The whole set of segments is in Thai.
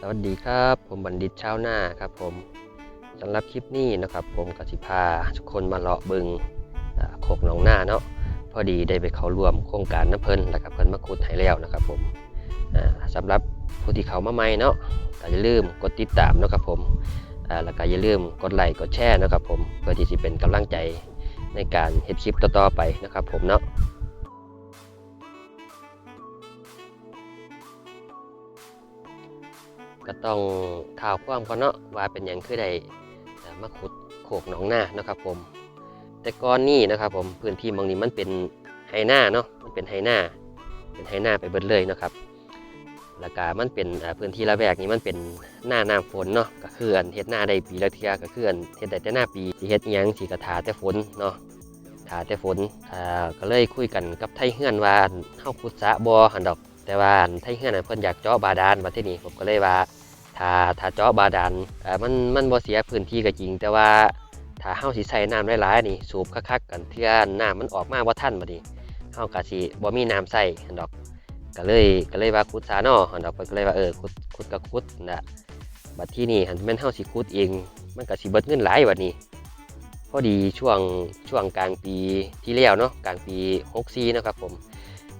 สวัสดีครับ ผมบัณฑิตชาวนาครับผมสำหรับคลิปนี้นะครับ ผมกสิพาทุกคนมาเลาะบึงโคกหนองนาเนาะพอดีได้ไปเข้าร่วมโครงการน้ำเพิ่นแล้วก็เพิ่นมาขุดให้แล้วนะครับ ผมอ่าสำหรับผู้ที่เขามาใหม่เนาะก็อย่าลืมกดติดตามนะครับผมแล้วก็อย่าลืมกดไลค์กดแชร์นะครับผมเพื่อที่จะเป็นกำลังใจในการเฮ็ดคลิปต่อๆไปนะครับ ผมเนาะ ก็ต้องข่าวความก่อนเนาะว่าเป็นอย่างคือได้เอ่อมาขุดโขกหนองหน้าเนาะครับผม แต่ก่อนนี้นะครับผมพื้นที่มองนี้มันเป็นไฮหน้าเนาะมันเป็นไฮหน้าเป็นไฮหน้าไปเบิดเลยนะครับแล้วก็มันเป็นพื้นที่ละแวกนี้มันเป็นหน้าน้ำฝนเนาะก็คืออันเฮ็ดหน้าได้ปีละเทื่อก็คืออันเฮ็ดได้แต่หน้าปีสิเฮ็ดยังสิกระถาแต่ฝนเนาะถาแต่ฝนอ่าก็เลยคุยกันกับไทยเฮือนว่าเฮาขุดสะบ่หันดอก แต่ว่าอันไทยเฮือนเพิ่นอยากเจาะบาดาลมาที่นี่ผมก็เลยว่าถ้าถ้าเจาะบาดาลมันมันบ่เสียพื้นที่ก็จริง แต่ว่าถ้าเฮาสิใส่น้ำหลายๆนี่สูบคักๆกันเทื่อน้ำมันออกมาบ่ทันบัดนี้เฮาก็สิบ่มีน้ำใส่หั่นดอกก็เลยก็เลยว่าขุดซาเนาะหั่นดอกก็เลยว่าเออขุดขุดก็ขุดนะบัดที่นี่หันแม่นเฮาสิขุดเองมันก็สิเบิดเงินหลายบัดนี้พอดีช่วงช่วงกลางปีที่แล้วเนาะกลางปี 64 นะครับผม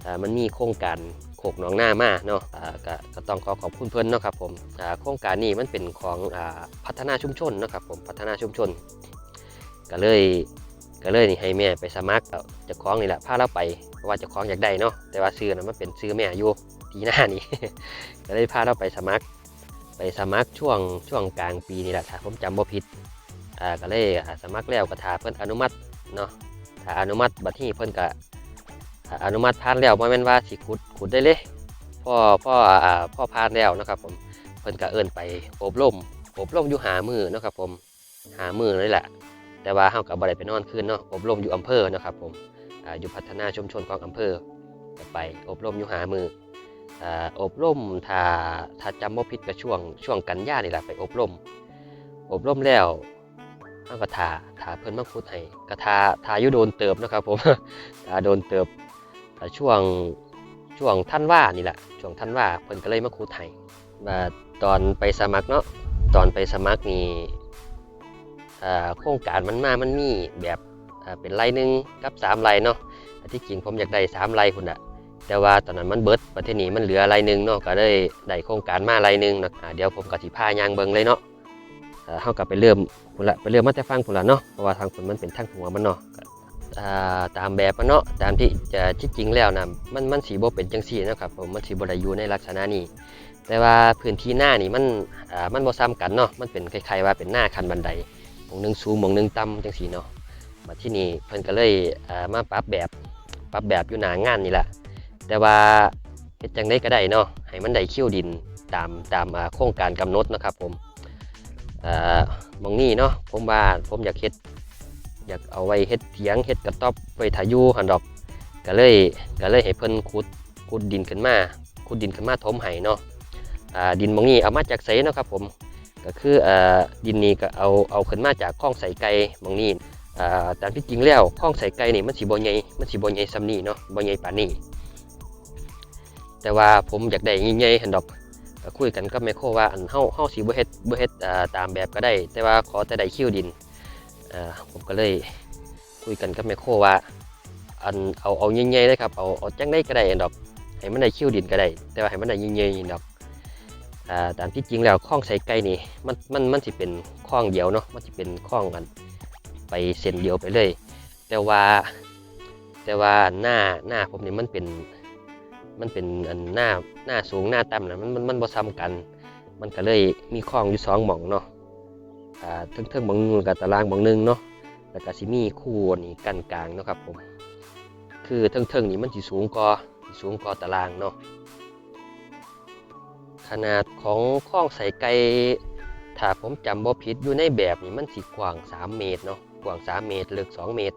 อ่มันมีโครงการ โขกหนองหน้ามาเนาะก็ก็ต้องขอขอบคุณเพิ่นเนาะครับผมโครงการนี้มันเป็นของอพัฒนาชุมชนเนาะครับผมพัฒนาชุมชน ก็เลยก็เลยนี่ให้แม่ไปสมัครเอาเจ้องนี่แหละพาเราไปเพราะว่าเจ้าของอยากได้เนาะแต่ว่าซื้อนะมันเป็นซื้อแม่อยู่ปีหน้านี่ก็เลยพาเราไปสมัคร ไปสมัครช่วงช่วงกลางปีนี่แหละถ้าผมจำบ่ผิดอ่าก็เลยสมัครแล้วก็ถาเพิ่นอนุมัติเนาะถ้าอนุมัติบัดนี้เพิ่นก็ อนุมัติผ่านแล้วบ่แม่นว่าสิขุดขุดได้เลยพ่อพ่อพ่อผ่านแล้วนะครับ ผมเพิ่นก็เอิ้นไปอบรมอบรมอยู่หามือนะครับ ผมหามือนี่แหละ แต่ว่าเฮาก็บ่ได้ไปนอนคืนเนาะอบรมอยู่อำเภอเนาะครับ ผมออยู่พัฒนาชุมชนของอำเภอไปอบรมอยู่หามืออ่าอบรมถ้าถ้าจำบ่ผิดก็ช่วงช่วงกันยานี่แหละไปอบรม อบรมแล้วเฮาก็ทาทาเพิ่นมาขุดให้ก็ทาทาอยู่โดนเติบนะครับ ผมทาโดนเติบ ช่วงช่วงท่านว่านี่แหละช่วงท่านว่าเพิ่นก็เลยมาขุดให้ว่าตอนไปสมัครเนาะตอนไปสมัครนี่อ่าโครงการมันมามันมีแบบเป็นไรหนึ่งกับสามไรเนาะที่จริงผมอยากได้สามไรคุณอะแต่ว่าตอนนั้นมันเบิดประเทศนี้มันเหลือไรหนึ่งเนาะก็ได้ได้โครงการมาไรหนึ่งนะเดี๋ยวผมกับสิพายางเบิงเลยเนาะอ่าเฮากับไปเริ่มพุ่นละไปเริ่มมาแต่ฟังพุ่นละเนาะเพราะว่าทางพุ่นมันเป็นทางหัวมันเนาะ ก็อ่าตามแบบมันเนาะตามที่จะที่จริงแล้วนะมันมันสีบ่เป็นจังซี่นะครับผมมันสีบ่ได้อยู่ในลักษณะนี้ แต่ว่าพื้นที่หน้านี่มันอ่ามันบ่ซ้ำกันเนาะมันเป็นคล้ายๆว่าเป็นหน้าคันบันไดมองหนึงสูงมองหนึงต่ำจังสีเนาะมาที่นี่เพิ่นก็เลยอ่ามาปรับแบบปรับแบบอยู่หนางานนี่แหละแต่ว่าเฮ็ดจังได้ก็ได้เนาะให้มันได้คิ้วดินตามตามโครงการกำหนดนะครับผมอ่ามองนี้เนาะผมว่าผมอยากเฮ็ด อยากเอาไว้เฮ็ดเถียงเฮ็ดกระต๊อบไว้ทาอยูหันดอกก็เลยก็เลยให้เพิ่นขุดขุดดินขึ้นมาขุดดินขึ้นมาถมให้เนาะอ่าดินหมองนี้เอามาจากไสเนาะครับผมก็คืออ่อดินนี้ก็เอาเอาขึ้นมาจากคลองใส่ไก่หมองนี้อ่าตามที่จริงแล้วคลองใส่ไก่นี่มันสิบ่ใหญ่มันสิบ่ใหญ่ซำนี้เนาะบ่ใหญ่ปานนี้แต่ว่าผมอยากได้ใหญ่ๆหั่นดอกก็คุยกันกับแม่โคว่าอันเฮาเฮาสิบ่เฮ็ดบ่เฮ็ดอ่าตามแบบก็ได้ แต่ว่าขอแต่ได้คิวดิน ผมก็เลยคุยกันกับแม่โคว่าอันเอาเอาใหญ่ๆเลยครับเอาเอาจังได้ก็ได้ดอกให้มันได้คิวดินก็ได้แต่ว่าให้มันได้ใหญ่ๆดอกตามที่จริงแล้วคล้องใส่ไก่นี่มันมันมันสิเป็นคล้องเดียวเนาะมันสิเป็นคล้องกันไปเส้นเดียวไปเลย แต่ว่าแต่ว่าหน้าหน้าผมนี่มันเป็นมันเป็นอันหน้าหน้าสูงหน้าต่ำนะมันมันมันบ่ซ้ำกัน มันก็เลยมีคล้องอยู่สองหม่องเนาะ อ่าเทิงเทิงๆหม่องหนึงกับตารางหม่องหนึงเนาะแล้วก็สิมีคู่นี่กันกลางเนาะครับผมคือเทิงเทิงนี่มันสิสูงกว่าสิสูงกว่าตารางเนาะขนาดของคลองใส่ไก่ถ้าผมจำบ่ผิดอยู่ในแบบนี่มันสิกว้าง 3 เมตรเนาะกว้าง 3 เมตรลึก2 เมตร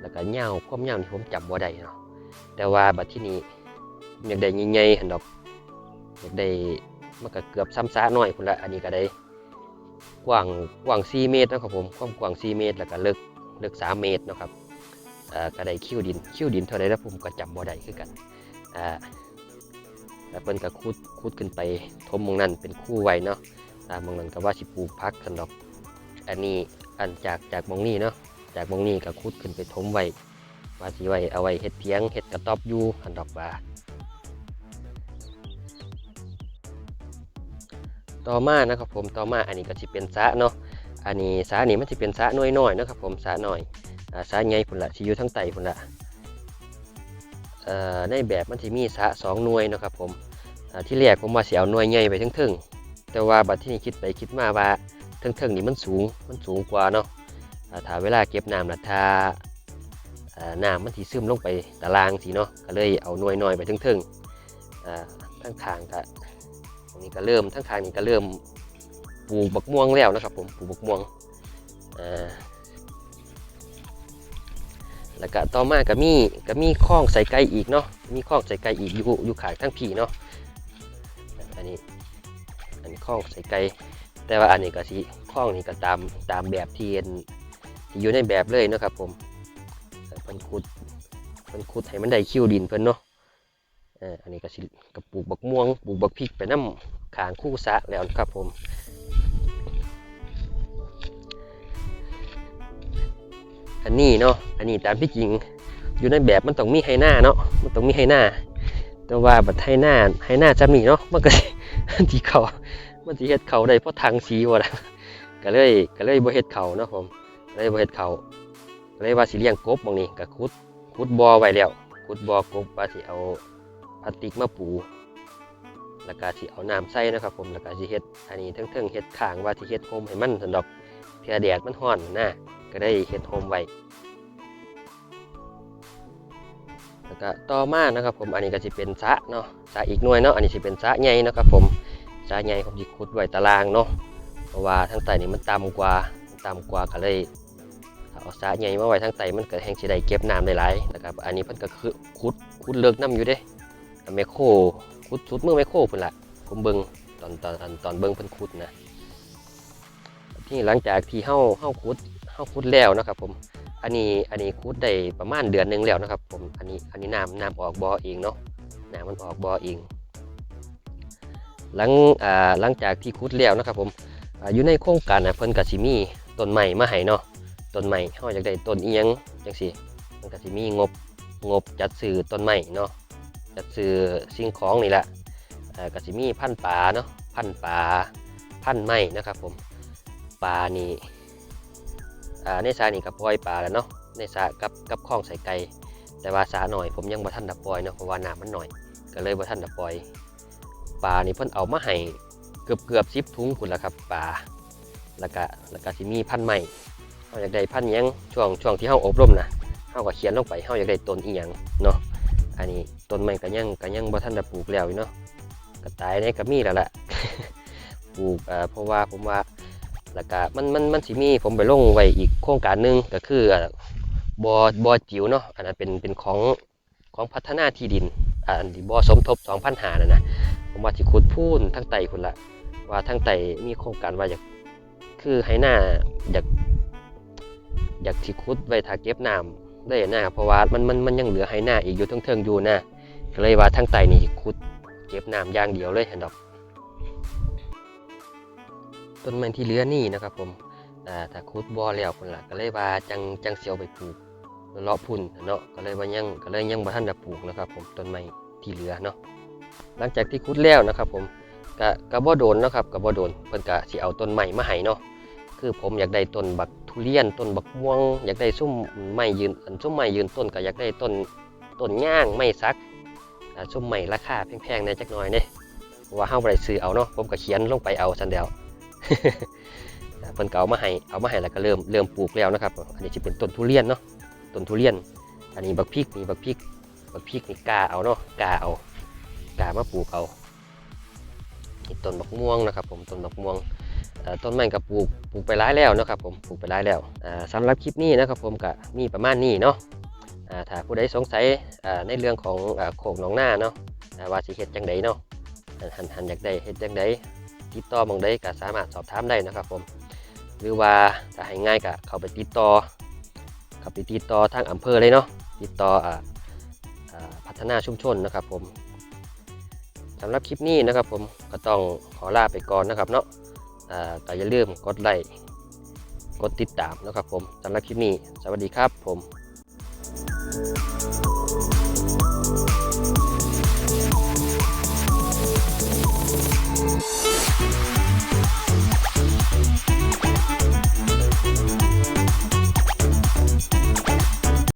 แล้วก็ยาวความยาวนี่ผมจำบ่ได้เนาะแต่ว่าบัดที่นี้อยากได้ใหญ่ๆหั่นดอกอยากได้มันก็เกือบซ้ำซาหน่อยพุ่นละอันนี้ก็ได้ กว้างกว้าง 4 เมตรนะครับผมความกว้าง 4 เมตร แล้วก็ลึกลึก 3 เมตรนะครับอ่าก็ได้คิวดินคิวดินเท่าใดแล้วผมก็จำบ่ได้คือกันอ่าแล้วเพิ่นก็ขุดขุดขึ้นไปทมมองนั้นเป็นคู่ไว้เนาะตามหมองนั้นก็ว่าสิปลูกพักกันดอกอันนี้อันจากจากมองนี้เนาะจากมองนี้ก็ขุดขึ้นไปทมไว้ว่าสิไว้เอาไว้เฮ็ดเพียงเฮ็ดกระต๊อบอยู่อันดอกว่า ต่อมานะครับผมต่อมาอันนี้ก็สิเป็นสะเนาะอันนี้สะนี่มันสิเป็นสะน้อยๆเนะครับผมสระน้อยสะใหญ่พุ่นละสิอยู่ทั้งไตพุ่นละในแบบมันจะมีสะสองหน่วยนะครับผมที่แรกผมว่าสิเอาหน่วยใหญ่ไปทั้งทึ่งๆ แต่ว่าบัดที่นี่คิดไปคิดมาว่าทั้งทึ่งๆนี่มันสูงมันสูงกว่าเนาะถ้าเวลาเก็บน้ำละถ้าน้ำมันสิซึมลงไปตารางสิเนาะก็เลยเอาหน่วยน้อยไปทั้งทึ่งๆทั้งทางก็ตรง นี้ก็เริ่มทั้งทางนี้ก็เริ่มปลูกบักม่วงแล้วนะครับ ผมปลูกบักม่วงอ่าแล้วก็ต่อมาก็มีก็มีข้องใส่ไก่อีกเนาะมีข้องใส่ไก่อีกอยู่อยู่ขางทั้งผีเนาะอันนี้อันนี้ข้องใส่ไก่แต่ว่าอันนี้ก็สิข้องนี่ก็ตามตามแบบที่เห็นอยู่ในแบบเลยเนาะครับผมเพิ่นขุดเพิ่นขุดให้มันได้คิวดินเพิ่นเนาะ อันนี้ก็สิก็ปลูกบักม่วงปลูกบักพริกไปน้ำขางคู่สะแล้วนะครับผมอันนี้เนาะอันนี้ตามที่จริงอยู่ในแบบมันต้องมีไฮหน้าเนาะมันต้องมีไฮหน้าแต่ว่าบัดไฮหน้าไฮหน้าจะมีเนาะมันก็ทีเขามันสิเฮ็ดเขาได้เพราะทางสีว่ล่ะก็เลยก็เลยบ่เฮ็ดเขาเนาะผมเลยบ่เฮ็ดเขาเลยว่าสิเลี้ยงกบหมองนี้ก็ขุดขุดบอไว้แล้วขุดบอกบว่าสิเอา พลาสติกมาปู แล้วก็สิเอาน้ำใส่นะครับผม แล้วก็สิเฮ็ด อันนี้เทิงๆเฮ็ดข้างว่าสิเฮ็ดโฮมให้มันสำหรับเทื่อแดดมันร้อนนะก็ได้เฮ็ดโฮมไว้แล้วก็ต่อมานะครับผม อันนี้ก็จะเป็นสะเนาะสะอีกหน่วยเนาะ อันนี้จะเป็นสะใหญ่นะครับผมสะใหญ่ผมจะขุดไว้ตารางเนาะ เพราะว่าทางใต้นี่มันต่ำกว่ามันต่ำกว่าก็เลยเอาสะใหญ่มาไว้ทางใต้มันก็แห้งสิได้เก็บน้ำได้หลายนะครับ อันนี้เพิ่นก็คือขุดขุดเลิกน้ำอยู่เด้ แมคโครขุดสุดมือแมคโครพุ่นละผมเบิ่งตอนตอนตอนตอนเบิ่งเพิ่นขุดนะที่หลังจากที่เฮาเฮาขุดเข้าคุดแล้วนะครับ ผม อันนี้อันนี้คุดได้ประมาณเดือนหนึงแล้วนะครับ ผมอันนี้อันนี้น้ำน้ำออกบ่อเองเนาะน้ำมันออกบ่อเอง หลังอ่าหลังจากที่คุดแล้วนะครับ ผมออยู่ในโครงการนะเพิ่นก็สิมีต้นใหม่มาให้เนาะต้นใหม่เฮาอยากได้ต้นอียงจังซี่มันก็สิมีงบงบจัดซื้อต้นใหม่เนาะ จัดซื้อสิ่งของนี่แหละกสิมีพันปลาเนาะพันปลาพันไม้นะครับผมปลานี่ในสานี่กับปล่อยปลาแล้วเนาะในสากับกับคลองใส่ไก่แต่ว่าสาหน่อยผมยังบ่ทันดับปล่อยเนาะเพราะว่าน้ำมันหน่อย ก็เลยบ่ทันดับปล่อยปลานี่เพิ่นเอามาให้เกือบเกือบสิบถุงพุ่นละครับปลาแล้วก็แล้วก็สิมีพันธุ์ใหม่เฮาอยากได้พันยังช่วงช่วงที่เฮาอบรมนะเฮาก็เขียนลงไปเฮาอยากได้ต้นอีหยังเนาะ อันนี้ต้นใหม่ก็ยังก็ยังบ่ทันได้ปลูกแล้วอยู่เนาะก็ตายในก็มีแล้วล่ะปลูกเอ่อเพราะว่าผมว่าแล้วก็มันมันมันสิมีผมไปลงไว้อีกโครงการหนึ่งก็คืออ่าบอบอจิ๋วเนาะอันนั้นเป็นเป็นของของพัฒนาที่ดินอันที่บอสมทบ2 0 0 0หานะนะผมว่าสิขุดพูนทั้งไตคุณละว่าทั้งไตมีโครงการว่าอยากคือให้หน้าอยากอยากสิขุดไว้ถ้าเก็บน้ำ ได้นะเพราะว่ามันมันมันยังเหลือให้หน้าอีกอยู่เทิงๆอยู่นะก็เลยว่าทั้งไตนี่ขุดเก็บน้ำอย่างเดียวเลยเห็นดอก ต้นไม้ที่เหลือนี่นะครับ ผมอ่าถ้าขุดบ่อแล้วพุ่นละก็เลยว่าจังจังเสียวไปปลูกเลาะพุ่นเนาะก็เลยว่ายังก็เลยยังบ่ทันได้ปลูกนะครับ ผมต้นไม้ที่เหลือเนาะหลังจากที่ขุดแล้วนะครับ ผมก็ก็บ่โดนนะครับก็บ่โดนเพิ่นก็สิเอาต้นไม้มาให้เนาะคือผมอยากได้ต้นบัก ทุเรียนต้นบักม่วง อยากได้ซุ้มไม้ยืนอันซุ้มไม้ยืนต้นก็อยากได้ต้นต้นย่างไม้สักซุ้มไม้ราคาแพงๆในจักหน่อยเด้เพราะว่าเฮาบ่ได้ซื้อเอาเนาะผมก็เขียนลงไปเอาซั่นเดียวเพิ่นก็เอามาให้เอามาให้แล้วก็เริ่มเริ่มปลูกแล้วนะครับ อันนี้จะเป็นต้นทุเรียนเนาะต้นทุเรียน อันนี้บักพริกนี่บักพริกบักพริกนี่กาเอาเนาะกาเอากามาปลูกเอาต้นบักม่วงนะครับ ผมต้นบักม่วง ต้นไม้ก็ปลูกปลูกไปหลายแล้วนะครับผมปลูกไปหลายแล้วอ่าสำหรับคลิปนี้นะครับผมก็มีประมาณนี้เนาะถ้าผู้ใดสงสัยในเรื่องของโขกหนองหน้าเนาะว่าสิเฮ็ดจังไดเนาะหันหันอยากได้เฮ็ดจังไดติดต่อมองได้ก็สามารถสอบถามได้นะครับผมหรือว่าถ้าให้ง่ายก็เข้าไปติดต่อเข้าไปติดต่อทางอำเภอเลยเนาะติดต่อพัฒนาชุมชนนะครับผมสำหรับคลิปนี้นะครับผมก็ต้องขอลาไปก่อนนะครับเนาะ ก็อย่าลืมกดไลค์กดติดตามนะครับผมสำหรับคลิปนี้สวัสดีครับผม